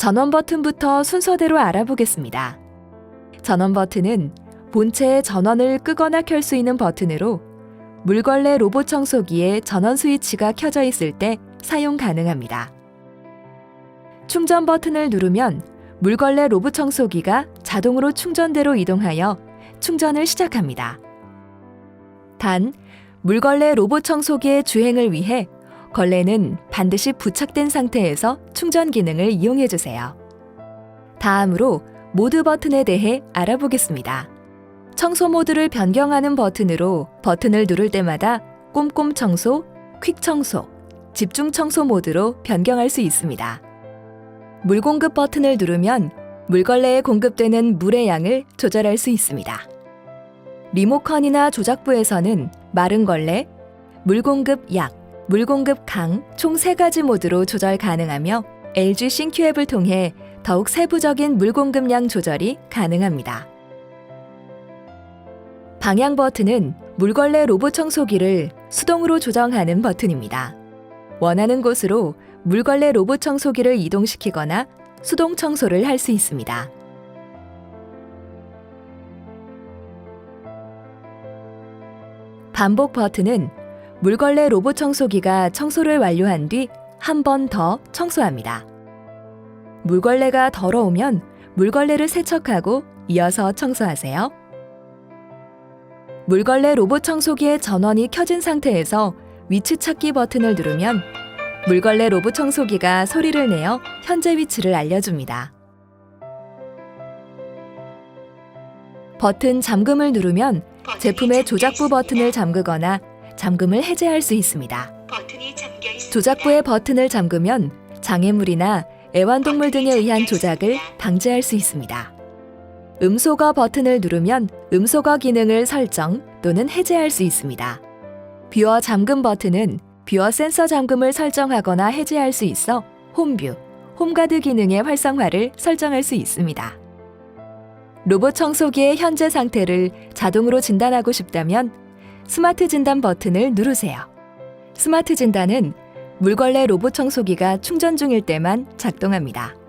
전원 버튼부터 순서대로 알아보겠습니다. 전원 버튼은 본체의 전원을 끄거나 켤 수 있는 버튼으로 물걸레 로봇 청소기에 전원 스위치가 켜져 있을 때 사용 가능합니다. 충전 버튼을 누르면 물걸레 로봇 청소기가 자동으로 충전대로 이동하여 충전을 시작합니다. 단, 물걸레 로봇 청소기의 주행을 위해 걸레는 반드시 부착된 상태에서 충전 기능을 이용해 주세요. 다음으로 모드 버튼에 대해 알아보겠습니다. 청소 모드를 변경하는 버튼으로 버튼을 누를 때마다 꼼꼼 청소, 퀵 청소, 집중 청소 모드로 변경할 수 있습니다. 물 공급 버튼을 누르면 물걸레에 공급되는 물의 양을 조절할 수 있습니다. 리모컨이나 조작부에서는 마른 걸레, 물 공급 약, 물 공급 강 총 세가지 모드로 조절 가능하며 LG 싱큐 앱을 통해 더욱 세부적인 물 공급량 조절이 가능합니다. 방향 버튼은 물걸레 로봇 청소기를 수동으로 조정하는 버튼입니다. 원하는 곳으로 물걸레 로봇 청소기를 이동시키거나 수동 청소를 할 수 있습니다. 반복 버튼은 물걸레 로봇 청소기가 청소를 완료한 뒤 한 번 더 청소합니다. 물걸레가 더러우면 물걸레를 세척하고 이어서 청소하세요. 물걸레 로봇 청소기의 전원이 켜진 상태에서 위치 찾기 버튼을 누르면 물걸레 로봇 청소기가 소리를 내어 현재 위치를 알려줍니다. 버튼 잠금을 누르면 제품의 조작부 버튼을 잠그거나 잠금을 해제할 수 있습니다. 조작부의 버튼을 잠그면 장애물이나 애완동물 등에 의한 조작을 방지할 수 있습니다. 음소거 버튼을 누르면 음소거 기능을 설정 또는 해제할 수 있습니다. 뷰어 잠금 버튼은 뷰어 센서 잠금을 설정하거나 해제할 수 있어 홈뷰, 홈가드 기능의 활성화를 설정할 수 있습니다. 로봇 청소기의 현재 상태를 자동으로 진단하고 싶다면 스마트 진단 버튼을 누르세요. 스마트 진단은 물걸레 로봇 청소기가 충전 중일 때만 작동합니다.